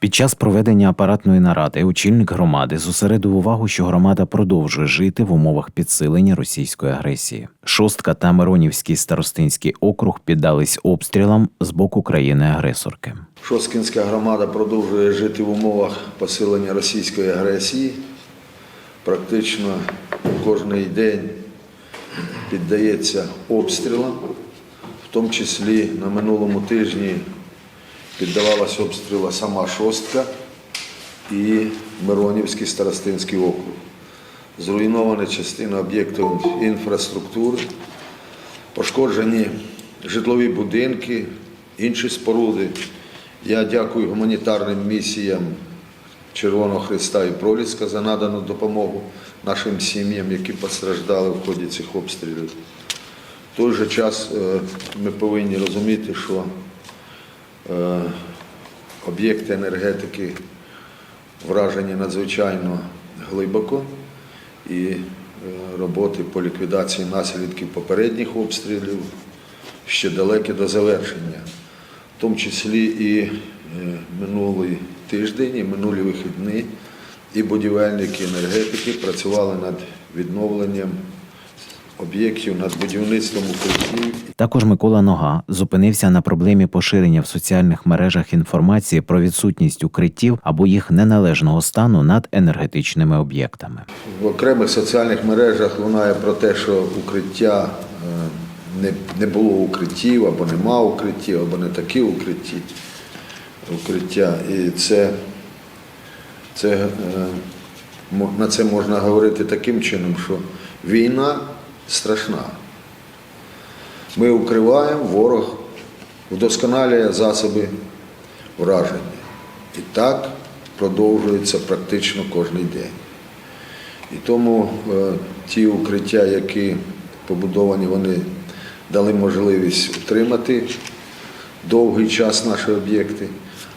Під час проведення апаратної наради очільник громади зосередив увагу, що громада продовжує жити в умовах підсилення російської агресії. Шостка та Миронівський старостинський округ піддались обстрілам з боку країни-агресорки. Шосткінська громада продовжує жити в умовах посилення російської агресії. Практично кожен день піддається обстрілам, в тому числі на минулому тижні піддавалася обстрілу сама Шостка і Миронівський старостинський округ. Зруйнована частина об'єктів інфраструктури, пошкоджені житлові будинки, інші споруди. Я дякую гуманітарним місіям Червоного Христа і Проліска за надану допомогу нашим сім'ям, які постраждали в ході цих обстрілів. В той же час е, ми повинні розуміти, що об'єкти енергетики вражені надзвичайно глибоко і е, роботи по ліквідації наслідків попередніх обстрілів ще далекі до завершення. В тому числі і е, минулий тиждень, і минулі вихідні, і будівельники енергетики працювали над відновленням об'єктів, над будівництвом укриттів Також Микола Нога зупинився на проблемі поширення в соціальних мережах інформації про відсутність укриттів або їх неналежного стану над енергетичними об'єктами. В окремих соціальних мережах лунає про те, що укриття е, не, не було укриттів, або нема укриттів, або не такі укритті, укриття. І це, це, е, на це можна говорити таким чином, що війна страшна. Ми укриваємо, ворог вдосконалює засоби враження. І так продовжується практично кожен день. І тому е, ті укриття, які побудовані, вони дали можливість утримати довгий час наші об'єкти,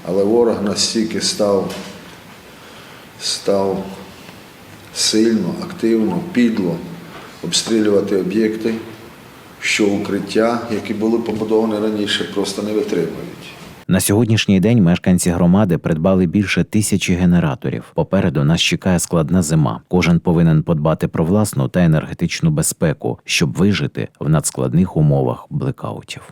але ворог настільки став, став сильно, активно, підло обстрілювати об'єкти, що укриття, які були побудовані раніше, просто не витримують. На сьогоднішній день мешканці громади придбали більше тисячі генераторів. Попереду нас чекає складна зима. Кожен повинен подбати про власну та енергетичну безпеку, щоб вижити в надскладних умовах блекаутів.